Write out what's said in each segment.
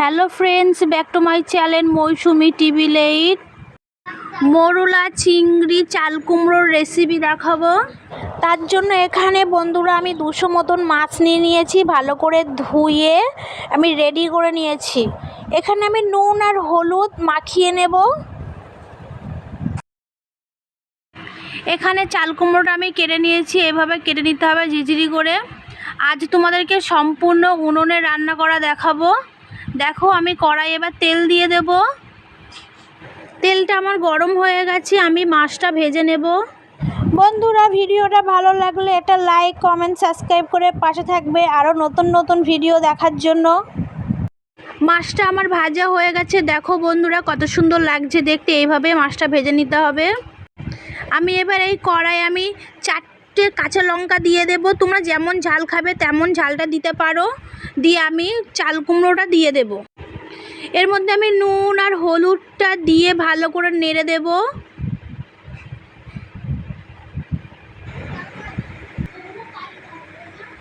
Hello friends back to my channel Mousumi TV late মরুলা চিংড়ি চাল কুমড়োর রেসিপি দেখাবো। তার জন্য এখানে বন্ধুরা আমি দুশো মতন মাছ নিয়ে নিয়েছি, ভালো করে ধুয়ে আমি রেডি করে নিয়েছি। এখানে আমি নুন আর হলুদ মাখিয়ে নেব। এখানে চাল কুমড়োটা আমি কেটে নিয়েছি, এভাবে কেটে নিতে হবে, ঝিঝিরি করে। আজ তোমাদেরকে সম্পূর্ণ উনুনে রান্না করা দেখাবো। দেখো, আমি কড়াই এবার তেল দিয়ে দেব। তেলটা আমার গরম হয়ে গেছে, আমি মাছটা ভেজে নেব। বন্ধুরা, ভিডিওটা ভালো লাগলে একটা লাইক, কমেন্ট, সাবস্ক্রাইব করে পাশে থাকবে আরও নতুন নতুন ভিডিও দেখার জন্য। মাছটা আমার ভাজা হয়ে গেছে। দেখো বন্ধুরা, কত সুন্দর লাগছে দেখতে। এইভাবে মাছটা ভেজে নিতে হবে। আমি এবার এই কড়াই আমি চারটে কাঁচা লঙ্কা দিয়ে দেব। তোমরা যেমন ঝাল খাবে তেমন ঝালটা দিতে পারো। দিয়ে আমি চাল কুমড়োটা দিয়ে দেব। এর মধ্যে আমি নুন আর হলুদটা দিয়ে ভালো করে নেড়ে দেব।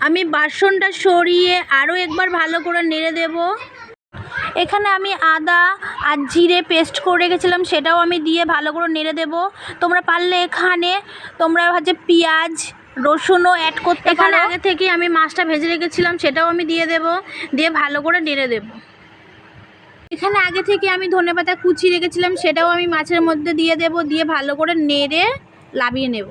আমি বাসনটা সরিয়ে আরও একবার ভালো করে নেড়ে দেবো। এখানে আমি আদা আর জিরে পেস্ট করে রেখেছিলাম সেটাও আমি দিয়ে ভালো করে নেড়ে দেব। তোমরা পারলে এখানে তোমরা হচ্ছে পেঁয়াজ রসুনও অ্যাড করতে এখানে আগে থেকে আমি মাছটা ভেজে রেখেছিলাম সেটাও আমি দিয়ে দেব দিয়ে ভালো করে নেড়ে দেব। এখানে আগে থেকে আমি ধনেপাতা কুচি রেখেছিলাম সেটাও আমি মাছের মধ্যে দিয়ে দেব দিয়ে ভালো করে নেড়ে লাবিয়ে নেব।